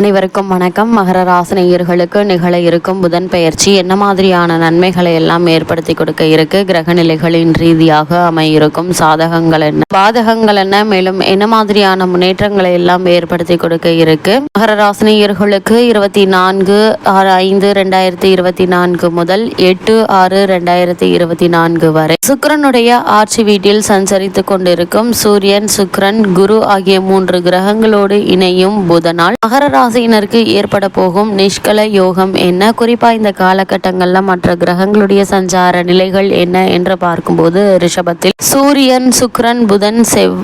அனைவருக்கும் வணக்கம். மகர ராசினியர்களுக்கு நிகழ இருக்கும் புதன் பெயர்ச்சி என்ன மாதிரியான நன்மைகளை எல்லாம் ஏற்படுத்தி கொடுக்க இருக்கு? கிரக நிலைகளின் ரீதியாக அமையிருக்கும் சாதகங்கள் என்ன? பாதகங்கள் என்ன? மேலும் என்ன மாதிரியான முன்னேற்றங்களை எல்லாம் ஏற்படுத்தி கொடுக்க இருக்கு? மகர ராசினியர்களுக்கு இருபத்தி நான்கு ஆறு ஐந்து ரெண்டாயிரத்தி இருபத்தி நான்கு முதல் எட்டு ஆறு ரெண்டாயிரத்தி இருபத்தி நான்கு வரை. சுக்கரனுடைய ஆட்சி வீட்டில் சஞ்சரித்துக் கொண்டிருக்கும் சூரியன் சுக்கரன் குரு ஆகிய மூன்று கிரகங்களோடு இணையும் புதனால் மகர ராசியினருக்கு ஏற்பட போகும் நிஷ்கல யோகம் என்ன? குறிப்பாக இந்த காலகட்டங்களில் மற்ற கிரகங்களுடைய சஞ்சார நிலைகள் என்ன? என்று பார்க்கும்போது ரிஷபத்தில் சூரியன் சுக்ரன் புதன் செவ்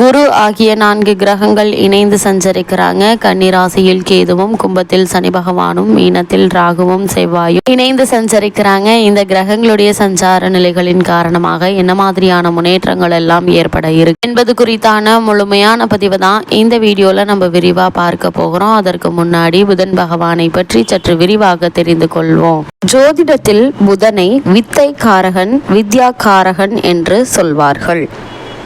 குரு ஆகிய நான்கு கிரகங்கள் இணைந்து சஞ்சரிக்கிறாங்க. கன்னிராசியில் கேதுவும் கும்பத்தில் சனி பகவானும் மீனத்தில் ராகுவும் செவ்வாயும் இணைந்து சஞ்சரிக்கிறாங்க. இந்த கிரகங்களுடைய சஞ்சார நிலைகளின் காரணமாக என்ன மாதிரியான முன்னேற்றங்கள் எல்லாம் ஏற்பட இருக்கு என்பது குறித்தான முழுமையான பதிவு தான் இந்த வீடியோல நம்ம விரிவா பார்க்க போகிறோம். அதற்கு முன்னாடி புதன் பகவானை பற்றி சற்று விரிவாக தெரிந்து கொள்வோம். ஜோதிடத்தில் புதனை வித்தை காரகன் வித்யா காரகன் என்று சொல்வார்கள்.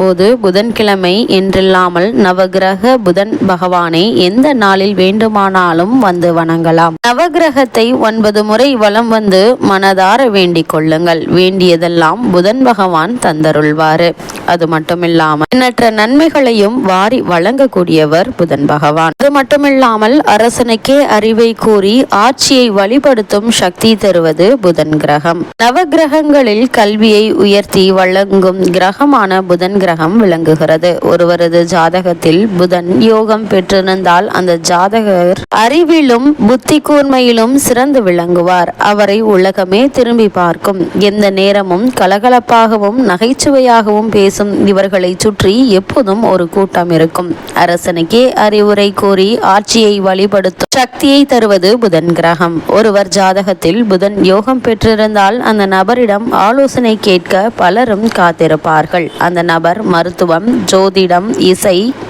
போது புதன்கிழமை என்றில்லாமல் நவகிரக புதன் பகவானை எந்த நாளில் வேண்டுமானாலும் வந்து வணங்கலாம். நவகிரகத்தை ஒன்பது முறை வலம் வந்து மனதார வேண்டிக் கொள்ளுங்கள். வேண்டியதெல்லாம் புதன் பகவான் தந்தருள்வாரு. அது மட்டுமில்லாமல் எண்ணற்ற நன்மைகளையும் வாரி வழங்கக்கூடியவர் புதன் பகவான். அது மட்டுமில்லாமல் அரசனுக்கே அறிவை கூறி ஆட்சியை வழிபடுத்தும் சக்தி தருவது புதன் கிரகம். நவ கிரகங்களில் கல்வியை உயர்த்தி வழங்கும் கிரகமான புதன் கிரகம் விளங்குகிறது. ஒருவரது ஜாதகத்தில் புதன் யோகம் பெற்றிருந்தால் அந்த ஜாதகர் அறிவிலும் புத்தி கூர்மையிலும் சிறந்து விளங்குவார். அவரை உலகமே திரும்பி பார்க்கும். எந்த நேரமும் கலகலப்பாகவும் நகைச்சுவையாகவும் பேசும் இவர்களை சுற்றி எப்போதும் ஒரு கூட்டம் இருக்கும். அரசனுக்கே அறிவுரை கூறி ஆட்சியை வழிபடுத்தும் சக்தியை தருவது புதன் கிரகம். ஒருவர் ஜாதகத்தில் புதன் யோகம் பெற்றிருந்தால் அந்த நபரிடம் ஆலோசனை கேட்க பலரும் காத்திருப்பார்கள். அந்த நபர் மருத்துவம் ஜோதிடம் இசை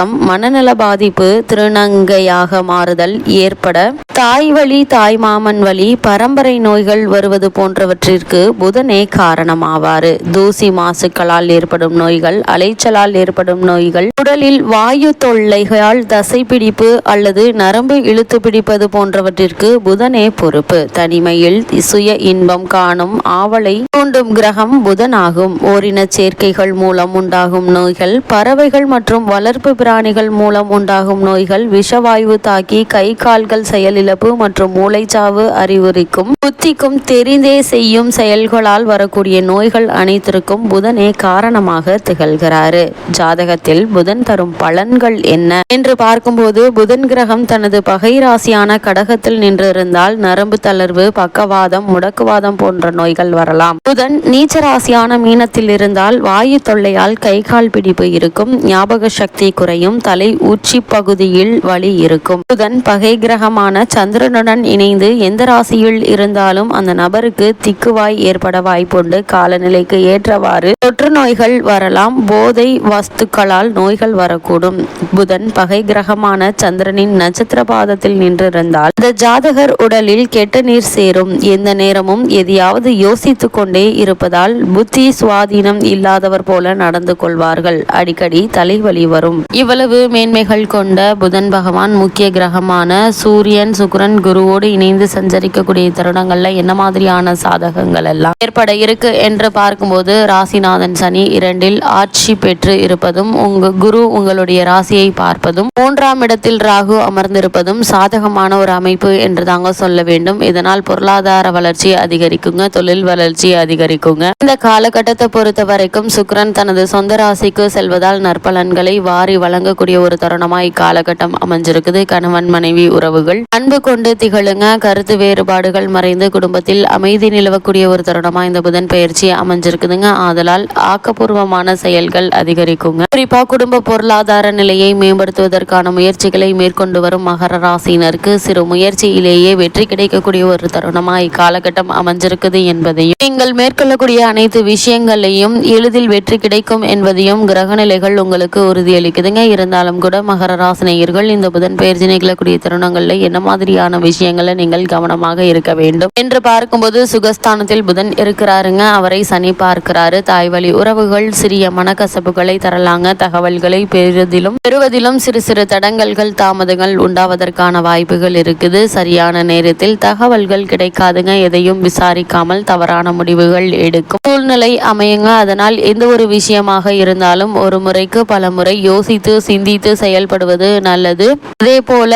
வீக்கம் மனநல பாதிப்பு திருநங்கையாக மாறுதல் ஏற்பட தாய் வழி தாய் மாமன் வழி பரம்பரை நோய்கள் வருவது போன்றவற்றிற்கு புதனே காரணமாவாறு. தூசி மாசுக்களால் ஏற்படும் நோய்கள் அலைச்சலால் ஏற்படும் நோய்கள் உடலில் வாயு தொல்லைகளால் தசைப்பிடிப்பு அல்லது நரம்பு இழுத்து பிடிப்பது போன்றவற்றிற்கு புதனே பொறுப்பு. தனிமையில் சுய இன்பம் காணும் ஆவலை தூண்டும் கிரகம் புதனாகும். ஓரின சேர்க்கைகள் மூலம் உண்டாகும் நோய்கள் பறவைகள் மற்றும் வளர்ப்பு பிராணிகள் மூலம் உண்டாகும் நோய்கள் விஷவாயு தாக்கி கை கால்கள் செயலிழப்பு மற்றும் மூளைச்சாவு அறிகுறிக்கும் புத்திக்கும் தெரிந்தே செய்யும் செயல்களால் வரக்கூடிய நோய்கள் அனைத்திற்கும் புதனே காரணமாக திகழ்கிறாரு. ஜாதகத்தில் புதன் தரும் பலன்கள் என்ன? என்று பார்க்கும்போது புதன் கிரகம் தனது பகை ராசியான கடகத்தில் நின்றிருந்தால் நரம்பு தளர்வு பக்கவாதம் முடக்குவாதம் போன்ற நோய்கள் வரலாம். புதன் நீச்ச ராசியான மீனத்தில் இருந்தால் வாயு தொல்லையால் கை கால் பிடிப்பு இருக்கும். ஞாபக சக்தி குறையும். தலை உச்சி பகுதியில் வலி இருக்கும். புதன் பகை கிரகமான சந்திரனுடன் இணைந்து எந்த ராசியில் இருந்தாலும் அந்த நபருக்கு திக்குவாய் ஏற்பட வாய்ப்புண்டு. காலநிலைக்கு ஏற்றவாறு தொற்று நோய்கள் வரலாம். போதை வஸ்துக்களால் நோய்கள் வரக்கூடும். புதன் பகை கிரகமான சந்திரனின் நட்சத்திர பாதத்தில் நின்றிருந்தால் இந்த ஜாதகர் உடலில் கெட்ட நீர் சேரும். எந்த நேரமும் எதையாவது யோசித்துக் கொண்டே இருப்பதால் புத்தி சுவாதீனம் இல்லாதவர் போல நடந்து கொள்வார்கள். அடிக்கடி தலைவலி வரும். இவ்வளவு மேன்மைகள் கொண்ட புதன் பகவான் முக்கிய கிரகமான சூரியன் சுக்கரன் குருவோடு இணைந்து சஞ்சரிக்கக்கூடிய தருணங்கள்ல என்ன மாதிரியான சாதகங்கள் எல்லாம் ஏற்பட இருக்கு என்று பார்க்கும்போது ராசிநாதன் சனி இரண்டில் ஆட்சி பெற்று இருப்பதும் உங்க குரு உங்களுடைய ராசியை பார்ப்பதும் மூன்றாம் இடத்தில் ராகு அமர்ந்திருப்பதும் சாதகமான ஒரு அமைப்பு என்று தாங்க சொல்ல வேண்டும். இதனால் பொருளாதார வளர்ச்சி அதிகரிக்குங்க தொழில் வளர்ச்சி அதிகரிக்குங்க. இந்த காலகட்டத்தை பொறுத்த வரைக்கும் சுக்கரன் தனது சொந்த ராசிக்கு செல்வதால் நற்பலன்களை வாரி வழங்கக்கூடிய ஒரு தருணமா இக்காலகட்டம் அமைஞ்சிருக்குது. கணவன் மனைவி உறவுகள் அன்பு கொண்டு திகழுங்க. கருத்து வேறுபாடுகள் மறைந்து குடும்பத்தில் அமைதி நிலவக்கூடிய ஒரு தருணமா இந்த புதன் பயிற்சி அமைஞ்சிருக்குதுங்க. ஆதலால் ஆக்கப்பூர்வமான செயல்கள் அதிகரிக்குங்க. குறிப்பா குடும்ப பொருளாதார நிலையை மேம்படுத்துவதற்கான முயற்சிகளை மேற்கொண்டு வரும் மகர ராசியினருக்கு சிறு முயற்சியிலேயே வெற்றி கிடைக்கக்கூடிய ஒரு தருணமா இக்காலகட்டம் அமைஞ்சிருக்குது என்பதையும் நீங்கள் மேற்கொள்ளக்கூடிய அனைத்து விஷயங்களையும் எளிதில் வெற்றி கிடைக்கும் என்பதையும் கிரகநிலைகள் உங்களுக்கு உறுதியளிக்குதுங்க. இருந்தாலும் கூட மகர ராசினியர்கள் இந்த புதன் பயிற்சி நிகழக்கூடிய தருணங்கள்ல என்ன மாதிரியான விஷயங்களை நீங்கள் கவனமாக இருக்க வேண்டும்? என்று பார்க்கும்போது சுகஸ்தானத்தில் புதன் இருக்கிறாருங்க. அவரை சனி பார்க்கிறாரு. தாய் வழி உறவுகள் சிறிய மனக்கசப்புகளை தரலாங்க. தகவல்களை பெறுவதிலும் பெறுவதிலும் சிறு சிறு தடங்கல்கள் தாமதங்கள் உண்டாவதற்கான வாய்ப்புகள் இருக்குது. சரியான நேரத்தில் தகவல்கள் கிடைக்காதுங்க. எதையும் விசாரிக்காமல் தவறான முடிவுகள் எடுக்கும் சூழ்நிலை அமையுங்க. அதனால் எந்த ஒரு விஷயமாக இருந்தாலும் ஒரு முறைக்கு பல முறை யோசித்து யோசித்து சிந்தித்து செயல்படுவது நல்லது. அதே போல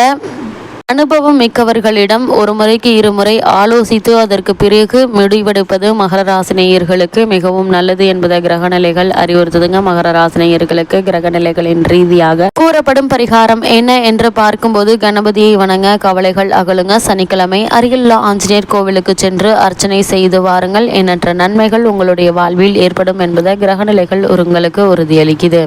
அனுபவம் மிக்கவர்களிடம் ஒரு முறைக்கு இருமுறை ஆலோசித்து அதற்கு பிறகு முடிவெடுப்பது மகர ராசினியர்களுக்கு மிகவும் நல்லது என்பதை கிரகநிலைகள் அறிவுறுத்துதுங்க. மகர ராசினியர்களுக்கு கிரகநிலைகளின் ரீதியாக கூறப்படும் பரிகாரம் என்ன என்று பார்க்கும்போது கணபதியை வணங்க கவலைகள் அகலுங்க. சனிக்கிழமை அருகிலுள்ள ஆஞ்சநேயர் கோவிலுக்கு சென்று அர்ச்சனை செய்து வாருங்கள். எண்ணற்ற நன்மைகள் உங்களுடைய வாழ்வில் ஏற்படும் என்பதை கிரகநிலைகள் உங்களுக்கு உறுதியளிக்குது.